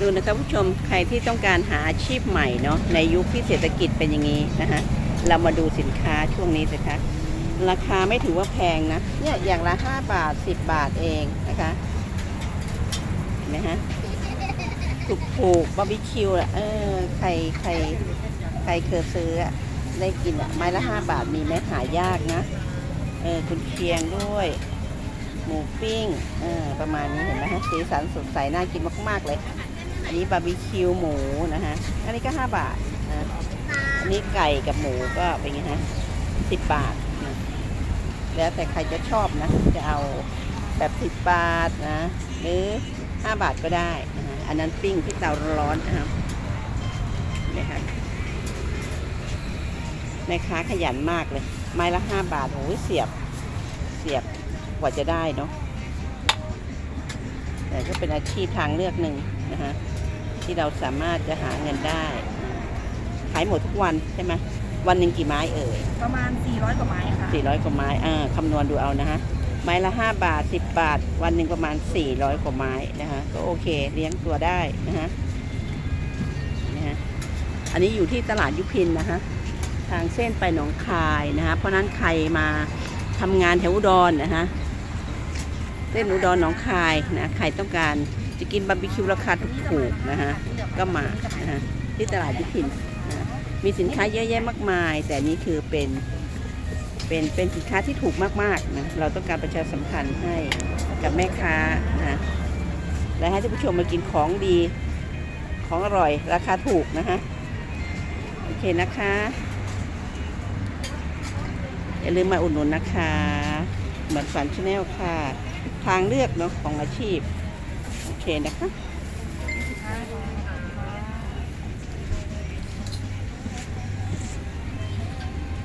ดูนะคะผู้ชมใครที่ต้องการหาอาชีพใหม่เนาะในยุคที่เศรษฐกิจเป็นอย่างนี้นะคะเรามาดูสินค้าช่วงนี้สิคะราคาไม่ถือว่าแพงนะเนี่ยอย่างละ 5 บาท 10 บาทเองนะคะเห็นไหมฮะถูกถูกบาร์บีคิวอะเออใครใครใครเคยซื้ออะได้กินอะไม้ละ 5 บาทมีไหมหายากนะเออคุณเคียงด้วย หมูปิ้งเออประมาณนี้เห็นไหมฮะสีสันสดใสน่ากินมาก ๆ เลย อันนี้บาร์บีคิวหมูนะฮะ อันนี้ก็ 5 บาทนะ อันนี้ไก่กับหมูก็เป็นไงฮะ10บาทนะแล้วแต่ใครจะชอบนะ จะเอาแบบ10บาทนะ หรือ 5 บาทก็ได้นะฮะอันนั้นปิ้งที่เตาร้อนนะครับนี่ค่ะแม่ค้าขยันมากเลย ไม้ละ5บาทโอ้ยเสียบเสียบกว่าจะได้เนาะแต่ก็เป็นอาชีพทางเลือกหนึ่งนะฮะ ที่เราสามารถจะหาเงินได้ ขายหมดทุกวันใช่ไหมวันหนึ่งกี่ไม้เอ่ยประมาณ 400 กว่าไม้ค่ะ 400 กว่าไม้อ่าคำนวณดูเอานะฮะไม้ละ 5 บาท 10 บาท วันหนึ่งประมาณ 400 กว่าไม้นะฮะก็โอเคเลี้ยงตัวได้นะฮะนะฮะอันนี้อยู่ที่ตลาดยุพินนะฮะทางเส้นไปหนองคายนะฮะเพราะฉะนั้นใครมาทำงานแถวอุดรนะฮะเส้นอุดรหนองคายนะใครต้องการ จะกินบาร์บีคิวราคาถูกๆนะฮะก็มานะฮะที่ตลาดยุพินนะมีสินค้าเยอะแยะมากมาย แต่นี่คือเป็นเป็นเป็นสินค้าที่ถูกมากๆนะเราต้องการประชาสัมพันธ์ให้กับแม่ค้านะและให้ท่านผู้ชมมากินของดีของอร่อยราคาถูกนะฮะโอเคนะคะอย่าลืมมาอุดหนุนนะคะเหมือนฝันชาแนลค่ะ ทางเลือกเนาะของอาชีพ খেয়ে দেখা হ্যাঁ?